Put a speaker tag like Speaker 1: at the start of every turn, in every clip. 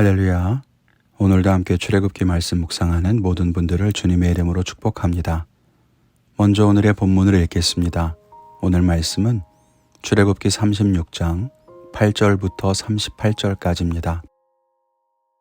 Speaker 1: 할렐루야. 오늘도 함께 출애굽기 말씀 묵상하는 모든 분들을 주님의 이름으로 축복합니다. 먼저 오늘의 본문을 읽겠습니다. 오늘 말씀은 출애굽기 36장 8절부터 38절까지입니다.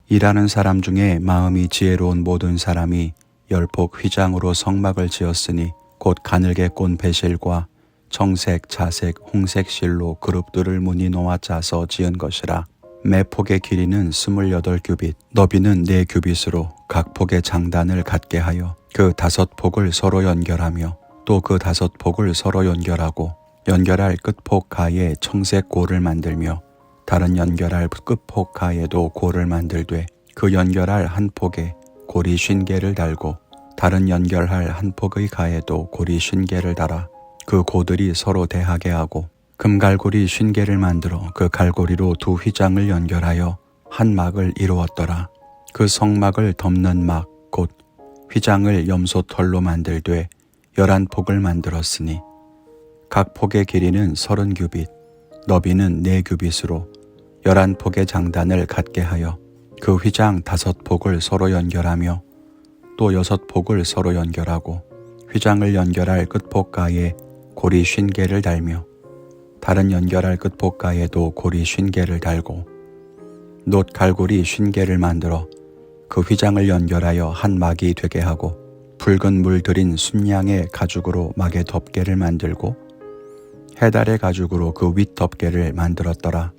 Speaker 1: 일하는 사람 중에 마음이 지혜로운 모든 사람이 열폭 휘장으로 성막을 지었으니 곧 가늘게 꼰 배실과 청색, 자색, 홍색 실로 그룹들을 무늬 놓아 짜서 지은 것이라. 매 폭의 길이는 스물여덟 규빗, 너비는 네 규빗으로 각 폭의 장단을 갖게 하여 그 다섯 폭을 서로 연결하며 또 그 다섯 폭을 서로 연결하고 연결할 끝폭 가에 청색 골을 만들며 다른 연결할 끝폭 가에도 골을 만들되 그 연결할 한 폭에 고리 쉰 개를 달고 다른 연결할 한 폭의 가에도 고리 쉰 개를 달아 그 고들이 서로 대하게 하고 금갈고리 쉰 개를 만들어 그 갈고리로 두 휘장을 연결하여 한 막을 이루었더라. 그 성막을 덮는 막 곧 휘장을 염소털로 만들되 열한 폭을 만들었으니 각 폭의 길이는 서른 규빗, 너비는 네 규빗으로 열한 폭의 장단을 갖게 하여 그 휘장 다섯 폭을 서로 연결하며 또 여섯 폭을 서로 연결하고 휘장을 연결할 끝폭가에 고리 쉰 개를 달며 다른 연결할 끝폭가에도 고리 쉰 개를 달고 놋 갈고리 쉰 개를 만들어 그 휘장을 연결하여 한 막이 되게 하고 붉은 물 들인 순양의 가죽으로 막의 덮개를 만들고 해달의 가죽으로 그 윗 덮개를 만들었더라.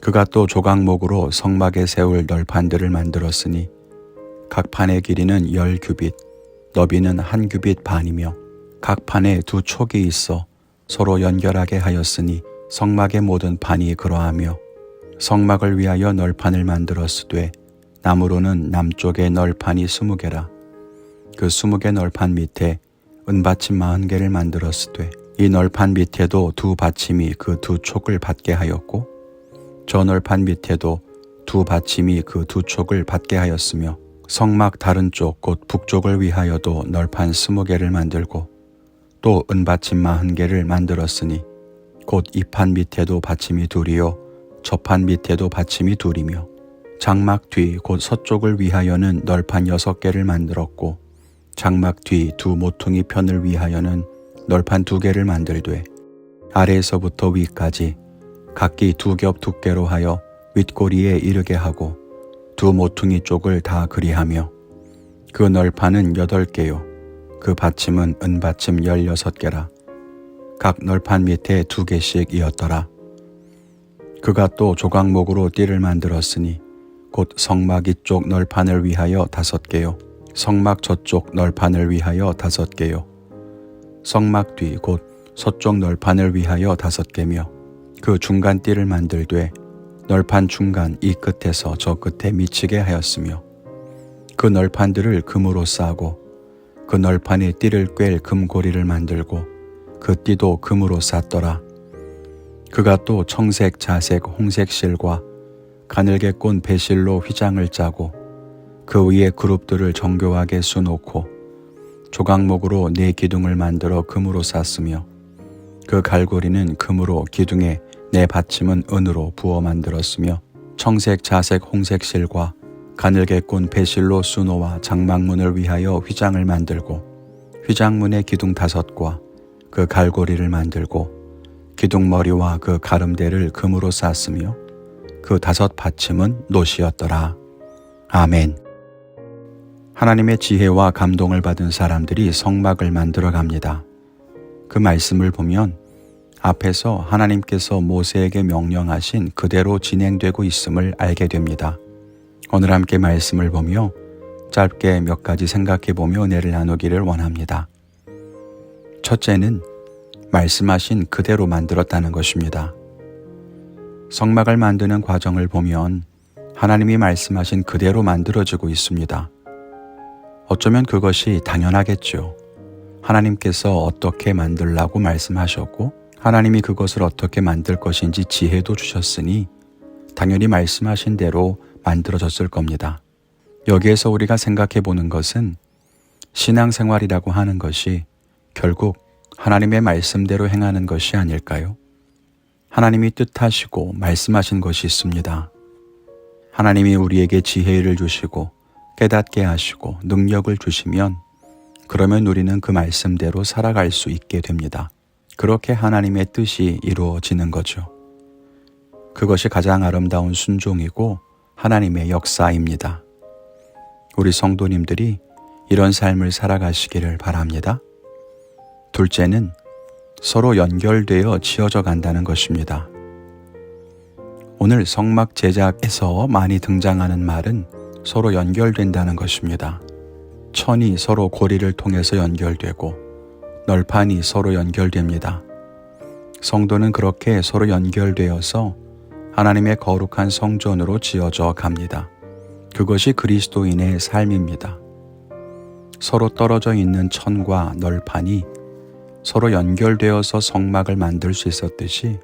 Speaker 1: 그가 또 조각목으로 성막에 세울 널판들을 만들었으니 각 판의 길이는 열 규빗, 너비는 한 규빗 반이며 각 판에 두 촉이 있어 서로 연결하게 하였으니 성막의 모든 판이 그러하며 성막을 위하여 널판을 만들었으되 나무로는 남쪽에 널판이 스무 개라. 그 스무 개 널판 밑에 은받침 마흔 개를 만들었으되 이 널판 밑에도 두 받침이 그 두 촉을 받게 하였고 저 널판 밑에도 두 받침이 그 두 촉을 받게 하였으며 성막 다른 쪽 곧 북쪽을 위하여도 널판 스무 개를 만들고 또 은받침 마흔 개를 만들었으니 곧 이 판 밑에도 받침이 둘이요 저판 밑에도 받침이 둘이며 장막 뒤 곧 서쪽을 위하여는 널판 여섯 개를 만들었고 장막 뒤 두 모퉁이 편을 위하여는 널판 두 개를 만들되 아래에서부터 위까지 각기 두 겹 두께로 하여 윗꼬리에 이르게 하고 두 모퉁이 쪽을 다 그리하며 그 널판은 여덟 개요 그 받침은 은받침 열여섯 개라. 각 널판 밑에 두 개씩 이었더라. 그가 또 조각목으로 띠를 만들었으니 곧 성막 이쪽 널판을 위하여 다섯 개요. 성막 저쪽 널판을 위하여 다섯 개요. 성막 뒤 곧 서쪽 널판을 위하여 다섯 개며 그 중간 띠를 만들되 널판 중간 이 끝에서 저 끝에 미치게 하였으며 그 널판들을 금으로 싸고 그 널판에 띠를 꿰 금고리를 만들고 그 띠도 금으로 쌌더라. 그가 또 청색, 자색, 홍색 실과 가늘게 꼰 배실로 휘장을 짜고 그 위에 그룹들을 정교하게 수놓고 조각목으로 네 기둥을 만들어 금으로 쌌으며 그 갈고리는 금으로 기둥에 네 받침은 은으로 부어 만들었으며 청색, 자색, 홍색 실과 가늘게 꼰 배실로 수노와 장막문을 위하여 휘장을 만들고 휘장문의 기둥 다섯과 그 갈고리를 만들고 기둥머리와 그 가름대를 금으로 쌌으며 그 다섯 받침은 노시였더라. 아멘. 하나님의 지혜와 감동을 받은 사람들이 성막을 만들어 갑니다. 그 말씀을 보면 앞에서 하나님께서 모세에게 명령하신 그대로 진행되고 있음을 알게 됩니다. 오늘 함께 말씀을 보며 짧게 몇 가지 생각해 보며 은혜를 나누기를 원합니다. 첫째는 말씀하신 그대로 만들었다는 것입니다. 성막을 만드는 과정을 보면 하나님이 말씀하신 그대로 만들어지고 있습니다. 어쩌면 그것이 당연하겠죠. 하나님께서 어떻게 만들라고 말씀하셨고 하나님이 그것을 어떻게 만들 것인지 지혜도 주셨으니 당연히 말씀하신 대로 만들어졌을 겁니다. 여기에서 우리가 생각해 보는 것은 신앙생활이라고 하는 것이 결국 하나님의 말씀대로 행하는 것이 아닐까요? 하나님이 뜻하시고 말씀하신 것이 있습니다. 하나님이 우리에게 지혜를 주시고 깨닫게 하시고 능력을 주시면 그러면 우리는 그 말씀대로 살아갈 수 있게 됩니다. 그렇게 하나님의 뜻이 이루어지는 거죠. 그것이 가장 아름다운 순종이고 하나님의 역사입니다. 우리 성도님들이 이런 삶을 살아가시기를 바랍니다. 둘째는 서로 연결되어 지어져 간다는 것입니다. 오늘 성막 제작에서 많이 등장하는 말은 서로 연결된다는 것입니다. 천이 서로 고리를 통해서 연결되고 널판이 서로 연결됩니다. 성도는 그렇게 서로 연결되어서 하나님의 거룩한 성전으로 지어져 갑니다. 그것이 그리스도인의 삶입니다. 서로 떨어져 있는 천과 널판이 서로 연결되어서 성막을 만들 수 있었듯이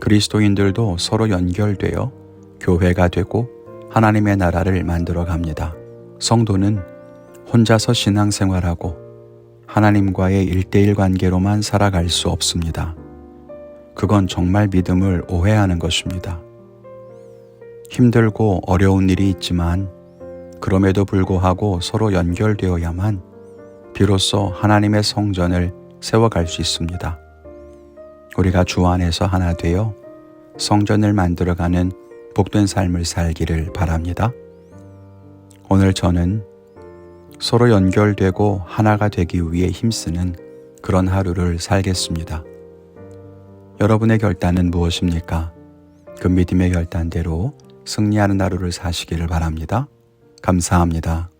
Speaker 1: 그리스도인들도 서로 연결되어 교회가 되고 하나님의 나라를 만들어 갑니다. 성도는 혼자서 신앙생활하고 하나님과의 일대일 관계로만 살아갈 수 없습니다. 그건 정말 믿음을 오해하는 것입니다. 힘들고 어려운 일이 있지만 그럼에도 불구하고 서로 연결되어야만 비로소 하나님의 성전을 세워갈 수 있습니다. 우리가 주 안에서 하나 되어 성전을 만들어가는 복된 삶을 살기를 바랍니다. 오늘 저는 서로 연결되고 하나가 되기 위해 힘쓰는 그런 하루를 살겠습니다. 여러분의 결단은 무엇입니까? 그 믿음의 결단대로 승리하는 하루를 사시기를 바랍니다. 감사합니다.